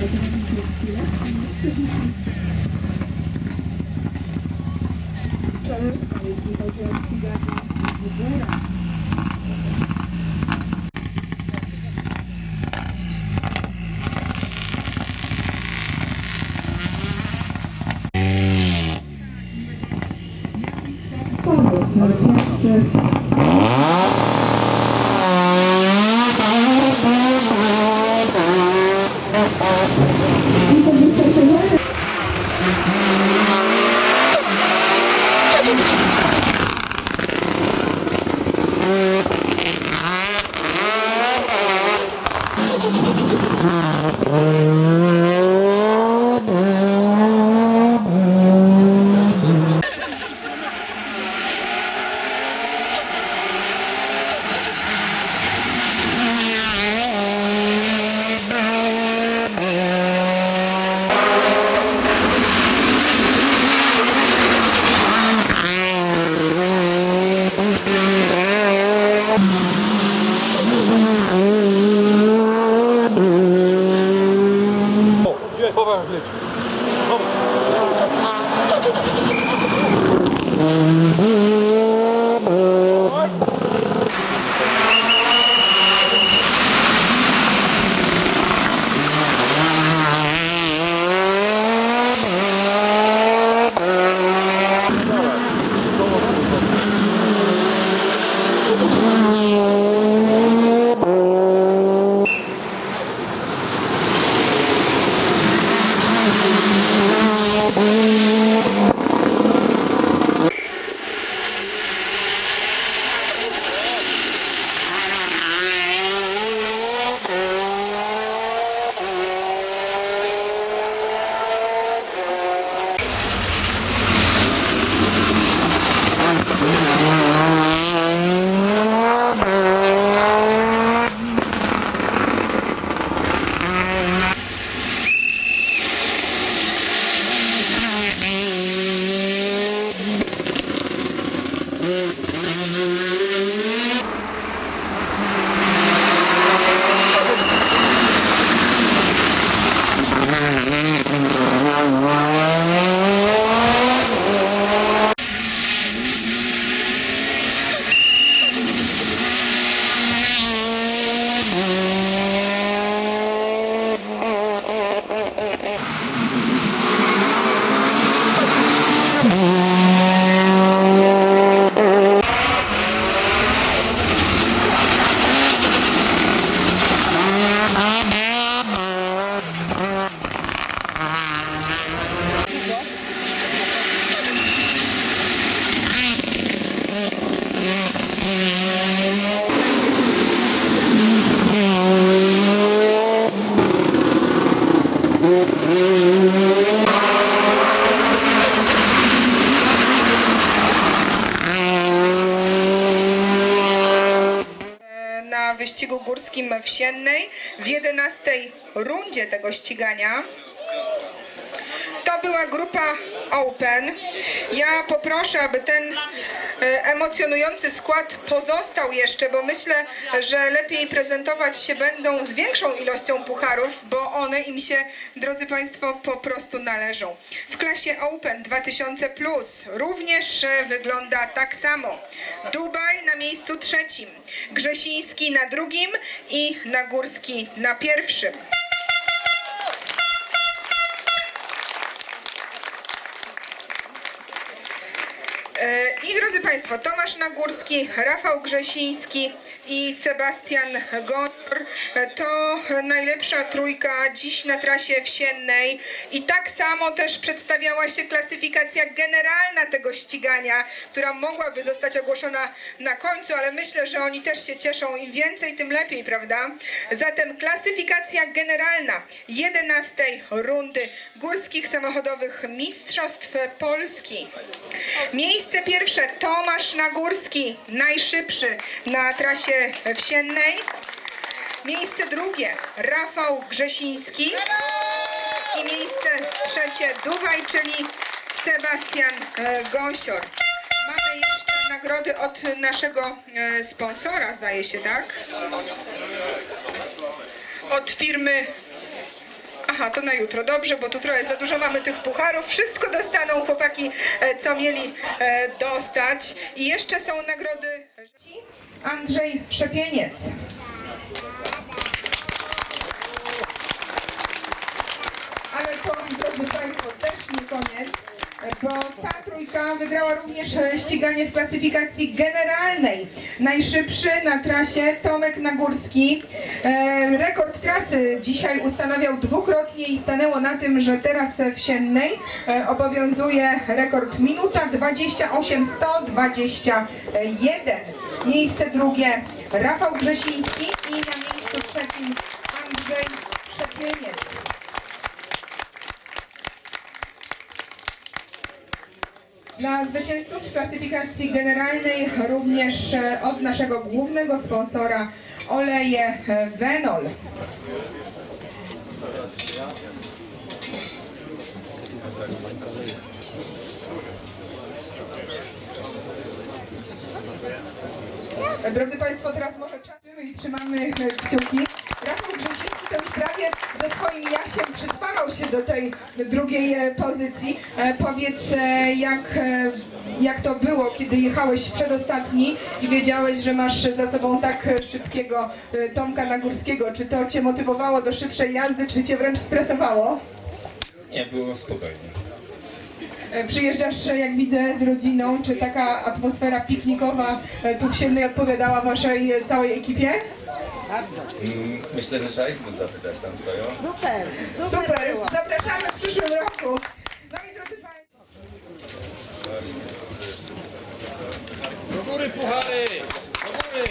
Często, jeśli chodzi o ściganie w górach, pomysł na цей поверх гліч. Добре. Wyścigu górskim w Siennej w 11 rundzie tego ścigania. To była grupa Open. Ja poproszę, aby ten e, emocjonujący skład pozostał jeszcze, bo myślę, że lepiej prezentować się będą z większą ilością pucharów, bo one im się, drodzy Państwo, po prostu należą. W klasie Open 2000 również e, wygląda tak samo. Dubaj na miejscu trzecim, Grzesiński na drugim i Nagórski na pierwszym. I drodzy Państwo, Tomasz Nagórski, Rafał Grzesiński i Sebastian To najlepsza trójka dziś na trasie wsiennej i tak samo też przedstawiała się klasyfikacja generalna tego ścigania, która mogłaby zostać ogłoszona na końcu, ale myślę, że oni też się cieszą. Im więcej, tym lepiej, prawda? Zatem klasyfikacja generalna 11 rundy górskich samochodowych Mistrzostw Polski. Miejsce pierwsze Tomasz Nagórski, najszybszy na trasie wsiennej. Miejsce drugie Rafał Grzesiński. I miejsce trzecie Duwaj, czyli Sebastian e, Gąsior. Mamy jeszcze nagrody od naszego e, sponsora, zdaje się, tak? Od firmy Aha, to na jutro, dobrze, bo tu trochę za dużo mamy tych pucharów. Wszystko dostaną chłopaki, e, co mieli dostać. I jeszcze są nagrody. Andrzej Szepieniec. Ale to, drodzy Państwo, też nie koniec, bo ta trójka wygrała również e, ściganie w klasyfikacji generalnej. Najszybszy na trasie Tomek Nagórski. E, rekord trasy dzisiaj ustanawiał dwukrotnie i stanęło na tym, że teraz w Siennej e, obowiązuje rekord minuta 28 121. Miejsce drugie Rafał Grzesiński i na miejscu trzecim Andrzej Szepieniec. Dla zwycięzców w klasyfikacji generalnej również e, od naszego głównego sponsora oleje e, Venol. Drodzy Państwo, teraz może czas i trzymamy kciuki. To już prawie ze swoim Jasiem przyspawał się do tej drugiej e, pozycji. E, Powiedz, e, jak, jak to było, kiedy jechałeś przedostatni i wiedziałeś, że masz za sobą tak szybkiego Tomka Nagórskiego. Czy to Cię motywowało do szybszej jazdy, czy Cię wręcz stresowało? Nie, było spokojnie. Przyjeżdżasz, jak widzę, z rodziną. Czy taka atmosfera piknikowa tu w Siennej odpowiadała Waszej całej ekipie? Mm, Myślę, że trzeba ich zapytać, tam stoją. Super, super, Super, było. zapraszamy w przyszłym roku. No i drodzy Państwo, Do góry puchary! Do góry!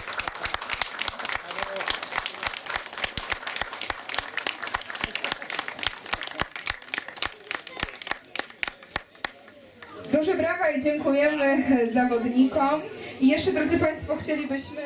duże brawa i dziękujemy zawodnikom. I jeszcze, drodzy Państwo, chcielibyśmy